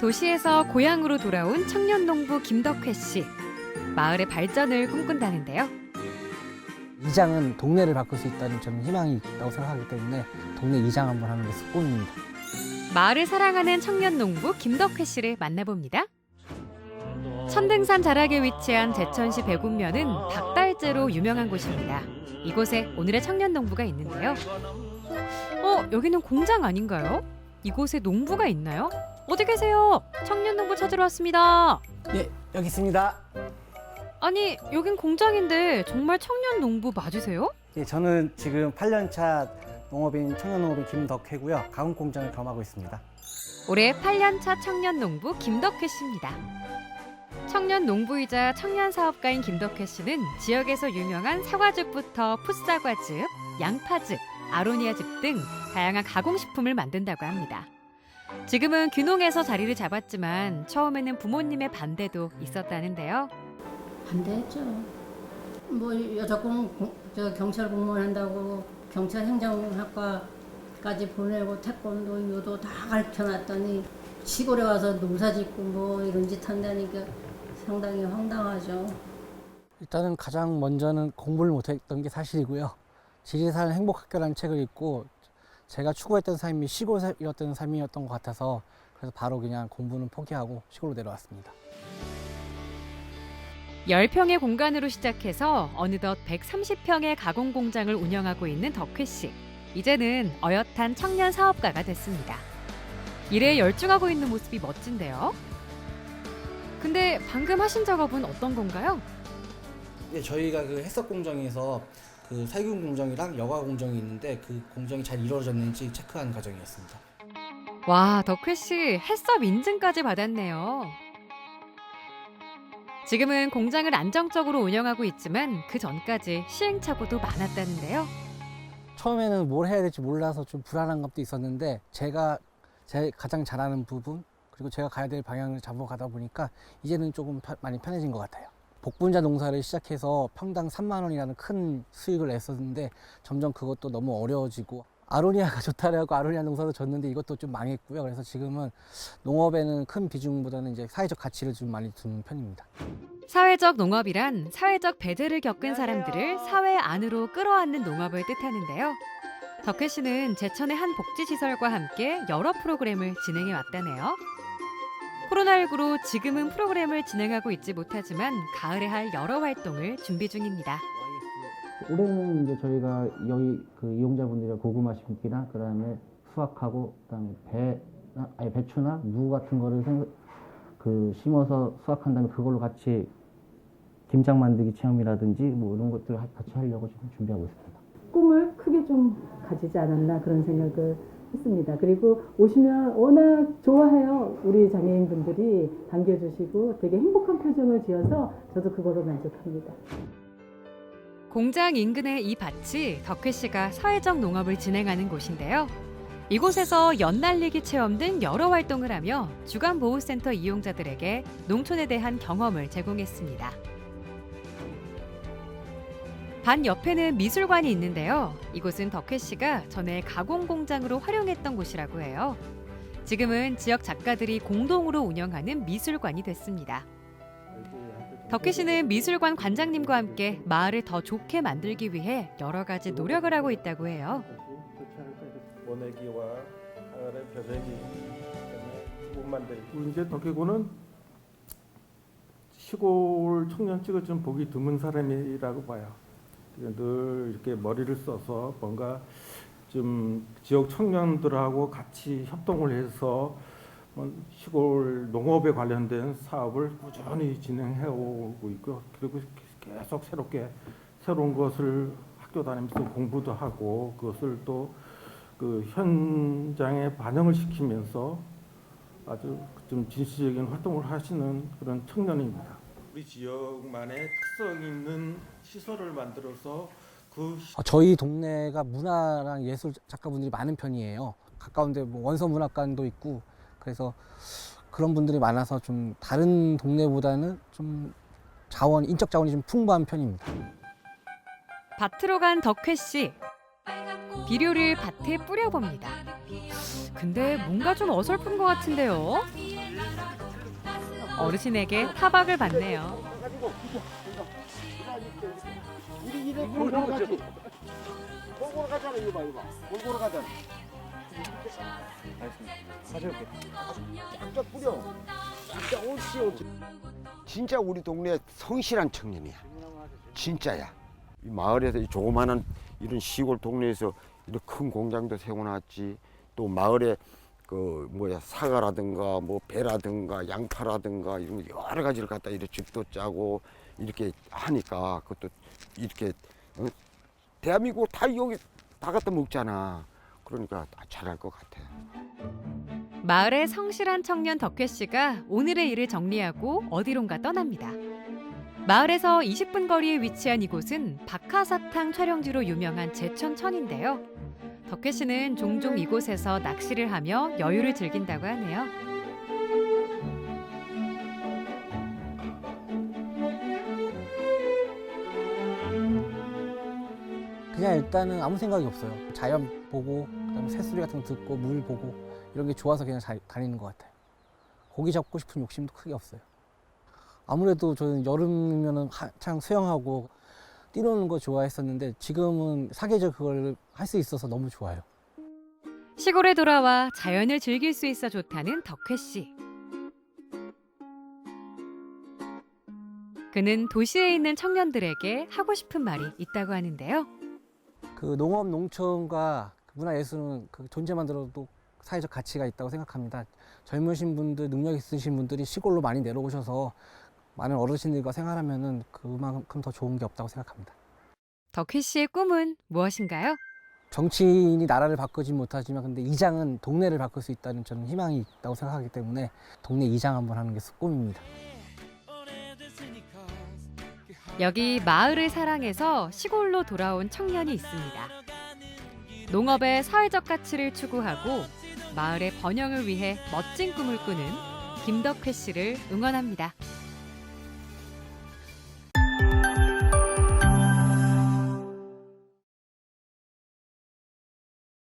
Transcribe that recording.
도시에서 고향으로 돌아온 청년 농부 김덕회 씨. 마을의 발전을 꿈꾼다는데요. 이장은 동네를 바꿀 수 있다는 저는 희망이 있다고 생각하기 때문에 동네 이장 한번 하는 게 꿈입니다. 마을을 사랑하는 청년 농부 김덕회 씨를 만나봅니다. 천등산 자락에 위치한 제천시 배군면은 닭달재로 유명한 곳입니다. 이곳에 오늘의 청년 농부가 있는데요. 어, 여기는 공장 아닌가요? 이곳에 농부가 있나요? 어디 계세요? 청년 농부 찾으러 왔습니다. 예, 여기 있습니다. 아니, 여긴 공장인데 정말 청년 농부 맞으세요? 예, 저는 지금 8년차 농업인 청년농업인 김덕혜고요. 가공 공장을 겸하고 있습니다. 올해 8년차 청년 농부 김덕회 씨입니다. 청년 농부이자 청년 사업가인 김덕회 씨는 지역에서 유명한 사과즙부터 풋사과즙, 양파즙, 아로니아즙 등 다양한 가공식품을 만든다고 합니다. 지금은 귀농에서 자리를 잡았지만 처음에는 부모님의 반대도 있었다는데요. 반대했죠. 뭐 여자 공, 공- 저 경찰 공무원 한다고 경찰 행정학과까지 보내고 태권도 유도 다 가르쳐놨더니 시골에 와서 농사 짓고 뭐 이런 짓 한다니까 상당히 황당하죠. 일단은 가장 먼저는 공부를 못했던 게 사실이고요. 지리산 행복학교라는 책을 읽고 제가 추구했던 삶이 시골이었던 삶이었던 것 같아서 그래서 바로 그냥 공부는 포기하고 시골로 내려왔습니다. 10평의 공간으로 시작해서 어느덧 130평의 가공 공장을 운영하고 있는 덕회 씨. 이제는 어엿한 청년 사업가가 됐습니다. 일에 열중하고 있는 모습이 멋진데요. 근데 방금 하신 작업은 어떤 건가요? 예, 저희가 그 해석 공정에서 그 살균 공정이랑 여과 공정이 있는데 그 공정이 잘 이루어졌는지 체크하는 과정이었습니다. 와, 덕회 씨 해썹 인증까지 받았네요. 지금은 공장을 안정적으로 운영하고 있지만 그 전까지 시행착오도 많았다는데요. 처음에는 뭘 해야 될지 몰라서 좀 불안한 감도 있었는데 제가 제 가장 잘하는 부분 그리고 제가 가야 될 방향을 잡아 가다 보니까 이제는 조금 편- 많이 편해진 것 같아요. 복분자 농사를 시작해서 평당 3만 원이라는 큰 수익을 냈었는데 점점 그것도 너무 어려워지고 아로니아가 좋다라고 아로니아 농사도 졌는데 이것도 좀 망했고요. 그래서 지금은 농업에는 큰 비중보다는 이제 사회적 가치를 좀 많이 두는 편입니다. 사회적 농업이란 사회적 배제를 겪은 사람들을 사회 안으로 끌어안는 농업을 뜻하는데요. 덕혜 씨는 제천의 한 복지시설과 함께 여러 프로그램을 진행해 왔다네요. 코로나19로 지금은 프로그램을 진행하고 있지 못하지만 가을에 할 여러 활동을 준비 중입니다. 올해는 이제 저희가 여기 그 이용자분들이 고구마 심기나 그다음에 수확하고 그다음에 배 아니 배추나 무 같은 거를 생, 그 심어서 수확한 다음에 그걸로 같이 김장 만들기 체험이라든지 뭐 이런 것들을 하- 같이 하려고 지금 준비하고 있습니다. 꿈을 크게 좀 가지지 않았나 그런 생각을 했습니다. 그리고 오시면 워낙 좋아해요. 우리 장애인분들이 반겨주시고 되게 행복한 표정을 지어서 저도 그거로 만족합니다. 공장 인근의 이 밭이 덕혜 씨가 사회적 농업을 진행하는 곳인데요. 이곳에서 연날리기 체험 등 여러 활동을 하며 주간 보호센터 이용자들에게 농촌에 대한 경험을 제공했습니다. 반 옆에는 미술관이 있는데요. 이곳은 덕혜 씨가 전에 가공 공장으로 활용했던 곳이라고 해요. 지금은 지역 작가들이 공동으로 운영하는 미술관이 됐습니다. 덕혜 씨는 미술관 관장님과 함께 마을을 더 좋게 만들기 위해 여러 가지 노력을 하고 있다고 해요. 모내기와 그다음에 못 만들기 이제 덕혜고는 시골 청년 찍어 좀 보기 드문 사람이라고 봐요. 늘 이렇게 머리를 써서 뭔가 좀 지역 청년들하고 같이 협동을 해서 뭐 시골 농업에 관련된 사업을 꾸준히 진행해 오고 있고 그리고 계속 새롭게 새로운 것을 학교 다니면서 공부도 하고 그것을 또 그 현장에 반영을 시키면서 아주 좀 진취적인 활동을 하시는 그런 청년입니다. 우리 지역만의 특성 있는 시설을 만들어서 그 어, 저희 동네가 문화랑 예술 작가분들이 많은 편이에요. 가까운데 뭐 원서 문학관도 있고 그래서 그런 분들이 많아서 좀 다른 동네보다는 좀 자원 인적 자원이 좀 풍부한 편입니다. 밭으로 간 덕회 씨. 비료를 밭에 뿌려봅니다. 근데 뭔가 좀 어설픈 것 같은데요. 어르신에게 타박을 받네요. 골고루 가지. 골고루 가잖아 이거 봐 이거 봐. 골고루 가잖아. 가져올게. 쫙쫙 뿌려. 쫙쫙 옳지 옳지. 진짜 우리 동네 성실한 청년이야. 진짜야. 이 마을에서 이 조그마한 이런 시골 동네에서 이런 큰 공장도 세워놨지. 또 마을에 그 뭐야 사과라든가 뭐 배라든가 양파라든가 이런 거 여러 가지를 갖다 이렇게 집도 짜고 이렇게 하니까 그것도 이렇게 어? 대한민국 다 여기 다 갖다 먹잖아. 그러니까 다 잘할 것 같아. 마을의 성실한 청년 덕회 씨가 오늘의 일을 정리하고 어디론가 떠납니다. 마을에서 20분 거리에 위치한 이곳은 박하사탕 촬영지로 유명한 제천천인데요. 덕회 씨는 종종 이곳에서 낚시를 하며 여유를 즐긴다고 하네요. 그냥 일단은 아무 생각이 없어요. 자연 보고 그다음에 새소리 같은 거 듣고 물 보고 이런 게 좋아서 그냥 자, 다니는 것 같아요. 고기 잡고 싶은 욕심도 크게 없어요. 아무래도 저는 여름이면은 한창 수영하고 뛰노는 거 좋아했었는데 지금은 사계절 그걸 할 수 있어서 너무 좋아요. 시골에 돌아와 자연을 즐길 수 있어 좋다는 덕회 씨. 그는 도시에 있는 청년들에게 하고 싶은 말이 있다고 하는데요. 그 농업 농촌과 문화예술은 그 존재만으로도 사회적 가치가 있다고 생각합니다. 젊으신 분들, 능력 있으신 분들이 시골로 많이 내려오셔서 많은 어르신들과 생활하면은 그만큼 더 좋은 게 없다고 생각합니다. 덕희 씨의 꿈은 무엇인가요? 정치인이 나라를 바꾸지 못하지만 근데 이장은 동네를 바꿀 수 있다는 저는 희망이 있다고 생각하기 때문에 동네 이장 한번 하는 게 꿈입니다. 여기 마을을 사랑해서 시골로 돌아온 청년이 있습니다. 농업의 사회적 가치를 추구하고 마을의 번영을 위해 멋진 꿈을 꾸는 김덕회 씨를 응원합니다.